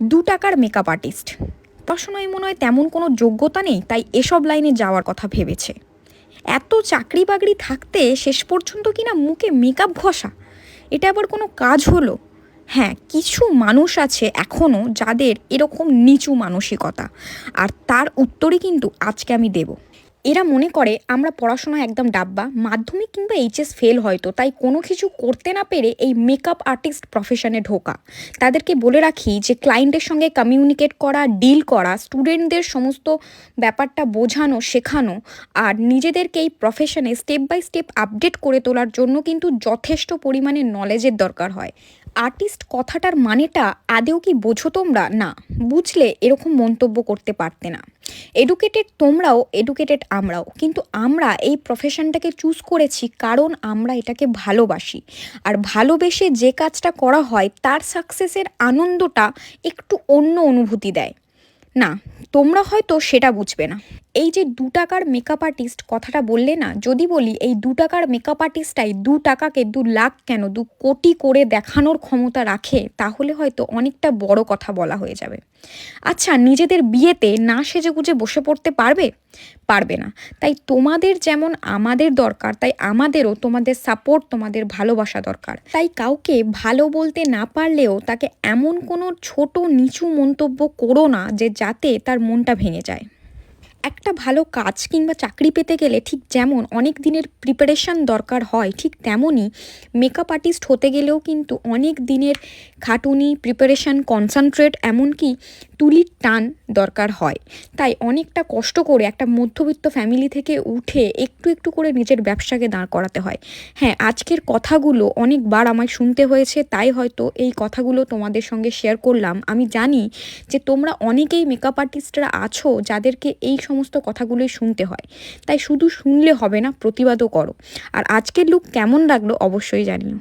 দু টাকার makeup artist পড়াশোনায় মনে হয় তেমন কোনো যোগ্যতা নেই, তাই এসব লাইনে যাওয়ার কথা ভেবেছে। এত চাকরি বাকরি থাকতে শেষ পর্যন্ত কিনা মুখে মেকআপ ঘষা? এটা আবার কোনো কাজ হলো? হ্যাঁ কিছু মানুষ আছে এখনও যাদের এরকম নিচু মানসিকতা। আর তার উত্তরই কিন্তু আজকে আমি দেব। এরা মনে করে আমরা পড়াশোনা একদম ডাব্বা, মাধ্যমিক কিংবা এইচএস ফেল হয়তো, তাই কোনো কিছু করতে না পেরে এই মেকআপ আর্টিস্ট প্রফেশনে ঢোকা। তাদেরকে বলে রাখি যে ক্লায়েন্টের সঙ্গে কমিউনিকেট করা ডিল করা স্টুডেন্টদের সমস্ত ব্যাপারটা বোঝানো, শেখানো আর নিজেদেরকে এই প্রফেশনে স্টেপ বাই স্টেপ আপডেট করে তোলার জন্য কিন্তু যথেষ্ট পরিমাণে নলেজের দরকার হয়। আর্টিস্ট কথাটার মানেটা আদেও কি বোঝো তোমরা? না, বুঝলে এরকম মন্তব্য করতে পারতে না। এডুকেটেড তোমরাও এডুকেটেড আমরাও। কিন্তু আমরা এই প্রফেশনটাকে চুজ করেছি কারণ আমরা এটাকে ভালোবাসি। আর ভালোবেসে যে কাজটা করা হয়, তার সাকসেসের আনন্দটা একটু অন্য অনুভূতি দেয়। না, তোমরা হয়তো সেটা বুঝবে না। এই যে দু টাকার মেকআপ আর্টিস্ট কথাটা বললে না, যদি বলি এই দু টাকার মেকআপ আর্টিস্টটাই দু টাকাকে দু লাখ কেন, দু কোটি করে দেখানোর ক্ষমতা রাখে, তাহলে হয়তো অনেকটা বড় কথা বলা হয়ে যাবে। আচ্ছা নিজেদের বিয়েতে না সেজে গুজে বসে পড়তে পারবে? পারবে না। তাই তোমাদের যেমন আমাদের দরকার, তাই আমাদেরও তোমাদের সাপোর্ট তোমাদের ভালোবাসা দরকার। তাই কাউকে ভালো বলতে না পারলেও তাকে এমন কোনো ছোট, নিচু মন্তব্য করো না যে যাতে তার মনটা ভেঙে যায়। একটা ভালো কাজ কিংবা চাকরি পেতে গেলে ঠিক যেমন অনেক দিনের প্রিপারেশন দরকার হয়, ঠিক তেমনই মেকআপ আর্টিস্ট হতে গেলেও কিন্তু অনেক দিনের খাটুনি প্রিপারেশন কনসেন্ট্রেট এমনকি তুলির টান দরকার হয়। তাই অনেকটা কষ্ট করে একটা মধ্যবিত্ত ফ্যামিলি থেকে উঠে একটু একটু করে নিজের ব্যবসাকে দাঁড় করাতে হয়। হ্যাঁ আজকের কথাগুলো অনেকবার আমায় শুনতে হয়েছে, তাই হয়তো এই কথাগুলো তোমাদের সঙ্গে শেয়ার করলাম। আমি জানি যে তোমরা অনেকেই মেকআপ আর্টিস্টরা আছো, যাদেরকে এই সমস্ত কথাগুলোই শুনতে হয়। তাই শুধু শুনলে হবে না, প্রতিবাদও করো। আর আজকের লুক কেমন লাগল অবশ্যই জানিও।